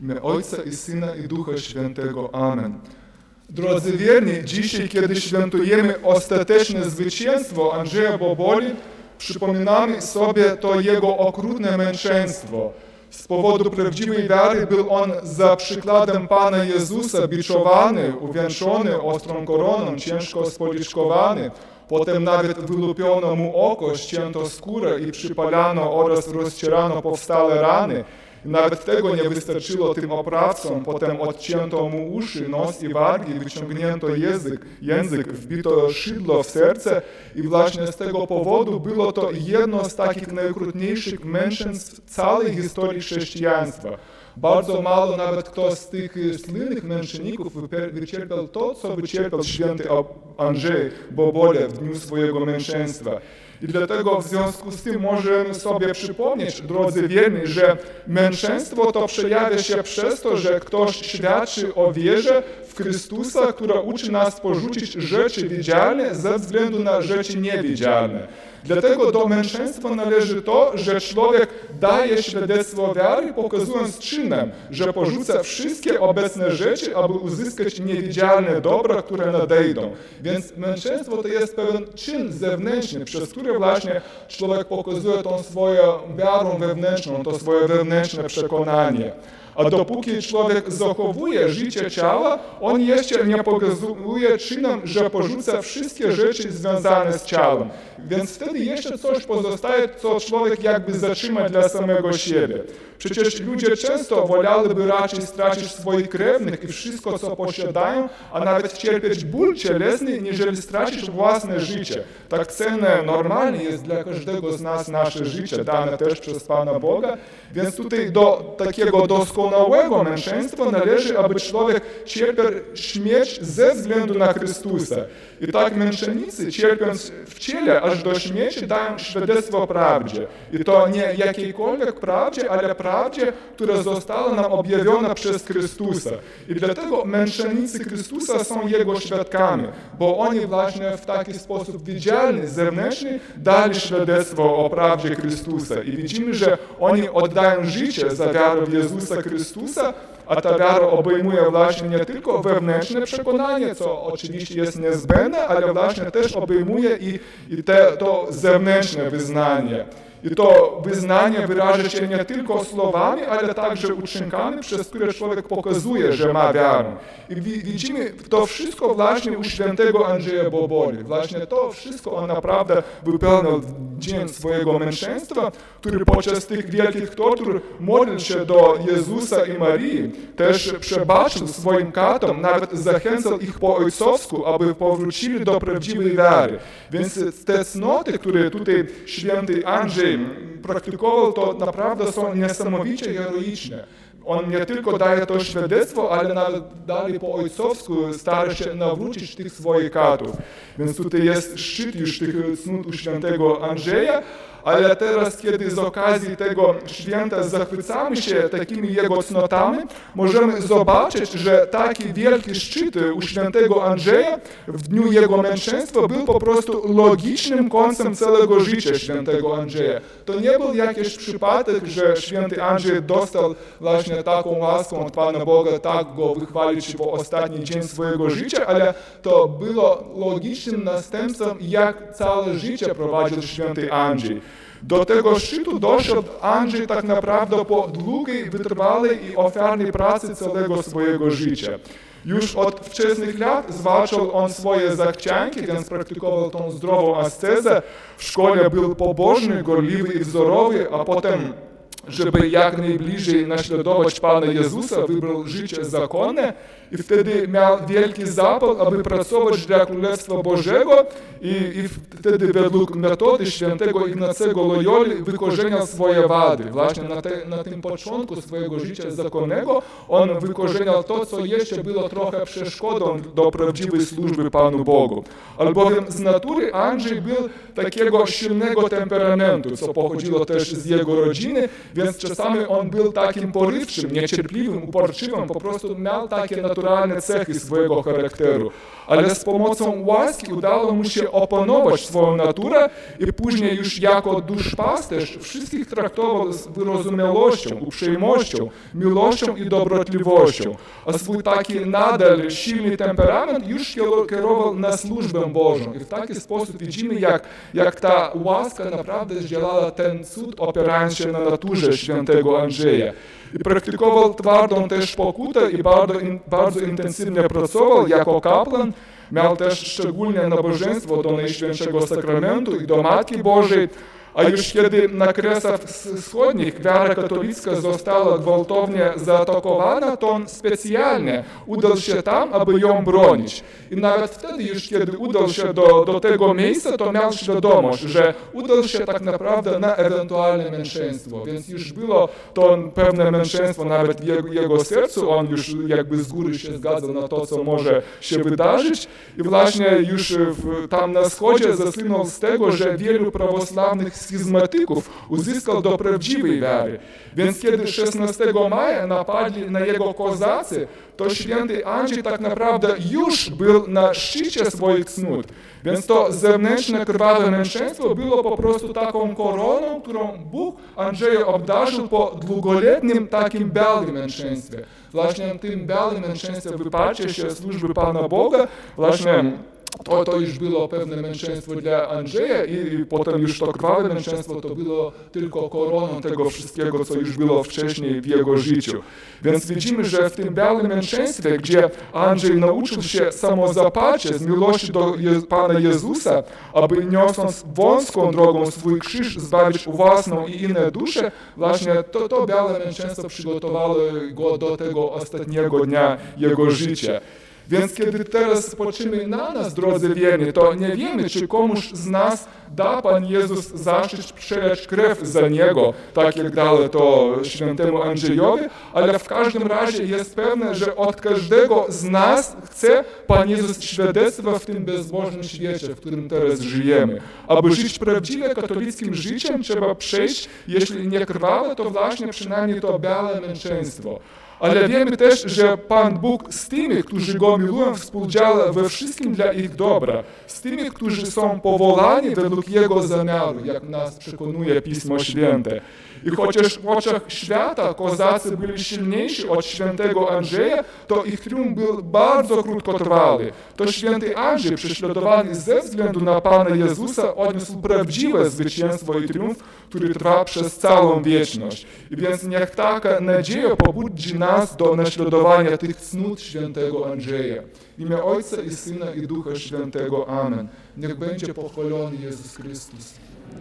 Imię Ojca i Syna i Ducha Świętego. Amen. Drodzy wierni, dzisiaj, kiedy świętujemy ostateczne zwycięstwo Andrzeja Boboli, przypominamy sobie to jego okrutne męczeństwo. Z powodu prawdziwej wiary był on za przykładem Pana Jezusa biczowany, uwieńczony ostrą koroną, ciężko spoliczkowany. Potem nawet wylupiono mu oko, ścięto skórę i przypalano oraz rozcierano powstałe rany. Nawet tego nie wystarczyło tym oprawcom. Potem odcięto mu uszy, nos i wargi, wyciągnięto język, język, wbito szydło w serce i właśnie z tego powodu było to jedno z takich najokrutniejszych męczeństw całej historii chrześcijaństwa. Bardzo mało nawet kto z tych słynnych męczenników wycierpiał to, co wycierpiał święty Andrzej Bobole w dniu swojego męczeństwa. I dlatego w związku z tym możemy sobie przypomnieć, drodzy wierni, że męczeństwo to przejawia się przez to, że ktoś świadczy o wierze w Chrystusa, która uczy nas porzucić rzeczy widzialne ze względu na rzeczy niewidzialne. Dlatego do męczeństwa należy to, że człowiek daje świadectwo wiary, pokazując czynem, że porzuca wszystkie obecne rzeczy, aby uzyskać niewidzialne dobra, które nadejdą. Więc męczeństwo to jest pewien czyn zewnętrzny, przez który właśnie człowiek pokazuje tą swoją wiarą wewnętrzną, to swoje wewnętrzne przekonanie. A dopóki człowiek zachowuje życie ciała, on jeszcze nie pokazuje czynem, że porzuca wszystkie rzeczy związane z ciałem. Więc wtedy jeszcze coś pozostaje, co człowiek jakby zatrzyma dla samego siebie. Przecież ludzie często woleliby raczej stracić swoich krewnych i wszystko, co posiadają, a nawet cierpieć ból cielesny, niżeli stracić własne życie. Tak cenne normalnie jest dla każdego z nas nasze życie, dane też przez Pana Boga. Więc tutaj do takiego doskonałego męczeństwa należy, aby człowiek cierpiał śmierć ze względu na Chrystusa. I tak męczennicy, cierpiąc w ciele aż do śmierci, dają świadectwo prawdzie. I to nie jakiejkolwiek prawdzie, ale prawdzie, która została nam objawiona przez Chrystusa. I dlatego męczennicy Chrystusa są Jego świadkami, bo oni właśnie w taki sposób widzialny, zewnętrzny dali świadectwo o prawdzie Chrystusa. I widzimy, że oni oddają życie za wiarę w Jezusa Chrystusa, wiara obejmuje właśnie nie tylko wewnętrzne przekonanie, co oczywiście jest niezbędne, ale właśnie też obejmuje i, i te, to zewnętrzne wyznanie. I to wyznanie wyraża się nie tylko słowami, ale także uczynkami, przez które człowiek pokazuje, że ma wiarę. I widzimy to wszystko właśnie u świętego Andrzeja Boboli. Właśnie to wszystko on naprawdę wypełnił dzień swojego męczeństwa, który podczas tych wielkich tortur modlił się do Jezusa i Marii. Też przebaczył swoim katom, nawet zachęcał ich po ojcowsku, aby powrócili do prawdziwej wiary. Więc te cnoty, które tutaj święty Andrzej praktykował, to naprawdę są niesamowicie heroiczne. On nie tylko daje to świadectwo, ale nawet dalej po ojcowsku stara się nawrócić tych swoich katów. Więc tutaj jest szczyt już tych u świętego Andrzeja, ale teraz, kiedy z okazji tego święta zachwycamy się takimi jego cnotami, możemy zobaczyć, że taki wielki szczyt u świętego Andrzeja w dniu jego męczeństwa był po prostu logicznym końcem całego życia świętego Andrzeja. To nie był jakiś przypadek, że święty Andrzej dostał właśnie taką łaskę od Pana Boga, tak go wychwalić po ostatni dzień swojego życia, ale to było logicznym następstwem, jak całe życie prowadził święty Andrzej. Doszedł Andrzej tak naprawdę po długiej, wytrwałej i ofiarnej pracy całego swojego życia. Już od wczesnych lat zwalczał on swoje zachcianki, więc praktykował tą zdrową ascezę. W szkole był pobożny, gorliwy i wzorowy, a potem żeby jak najbliżej naśladować Pana Jezusa, wybrał życie zakonne i wtedy miał wielki zapał, aby pracować dla Królestwa Bożego i, i wtedy według metody świętego Ignacego Loyoli wykorzeniał swoje wady. Właśnie na, te, na tym początku swojego życia zakonnego on wykorzeniał to, co jeszcze było trochę przeszkodą do prawdziwej służby Panu Bogu. Albowiem z natury Andrzej był takiego silnego temperamentu, co pochodziło też z jego rodziny, Więc czasami on był takim porywczym, niecierpliwym, uporczywym, po prostu miał takie naturalne cechy swojego charakteru. Ale z pomocą łaski udało mu się opanować swoją naturę i później już jako duszpasterz wszystkich traktował z wyrozumiałością, uprzejmością, miłością i dobrotliwością. A swój taki nadal silny temperament już kierował na służbę Bożą. I w taki sposób widzimy, jak, jak ta łaska naprawdę zdziałała ten cud, opierając się na naturze świętego Andrzeja. I praktykował twardą też pokutę i bardzo, in, bardzo intensywnie pracował jako kapłan. Miał też szczególne nabożeństwo do Najświętszego Sakramentu i do Matki Bożej. A już kiedy na Kresach Wschodnich wiara katolicka została gwałtownie zaatakowana, to on specjalnie udał się tam, aby ją bronić. I nawet wtedy już kiedy udał się do, do tego miejsca, to miał świadomość, że udał się tak naprawdę na ewentualne męczeństwo. Więc już było to pewne męczeństwo nawet w jego, jego sercu, on już jakby z góry się zgadzał na to, co może się wydarzyć. I właśnie już w, tam na wschodzie zasłynął z tego, że wielu prawosławnych schizmatyków uzyskał do prawdziwej wiary. Więc kiedy 16 maja napadli na jego kozacy, to święty Andrzej tak naprawdę już był na szczycie swoich cnót. Więc to zewnętrzne krwawe męczeństwo było po prostu taką koroną, którą Bóg Andrzeja obdarzył po długoletnim takim białym męczeństwie. Właśnie tym białym męczeństwie wyparcie się służby Pana Boga, właśnie to, to już było pewne męczeństwo dla Andrzeja i, potem już to krwawe męczeństwo to było tylko koroną tego wszystkiego, co już było wcześniej w jego życiu. Więc widzimy, że w tym białym męczeństwie, gdzie Andrzej nauczył się samozaparcie z miłości do Je Pana Jezusa, aby niosąc wąską drogą swój krzyż zbawić własną i inne dusze, właśnie to, to białe męczeństwo przygotowało go do tego ostatniego dnia jego życia. Więc kiedy teraz spoczymy na nas, drodzy wierni, to nie wiemy, czy komuś z nas da Pan Jezus zaszczyt przeleć krew za Niego, tak jak dał to świętemu Andrzejowi, ale w każdym razie jest pewne, że od każdego z nas chce Pan Jezus świadectwa w tym bezbożnym świecie, w którym teraz żyjemy. Aby żyć prawdziwie katolickim życiem, trzeba przejść, jeśli nie krwawe, to właśnie przynajmniej to białe męczeństwo. Ale wiemy też, że Pan Bóg z tymi, którzy Go miłują, współdziała we wszystkim dla ich dobra. Z tymi, którzy są powołani według Jego zamiaru, jak nas przekonuje Pismo Święte. I chociaż w oczach świata kozacy byli silniejsi od świętego Andrzeja, to ich triumf był bardzo krótkotrwały. To święty Andrzej, prześladowany ze względu na Pana Jezusa, odniósł prawdziwe zwycięstwo i triumf, który trwa przez całą wieczność. I więc niech taka nadzieja pobudzi nas do naśladowania tych cnót świętego Andrzeja. W imię Ojca i Syna i Ducha Świętego. Amen. Niech będzie pochwalony Jezus Chrystus.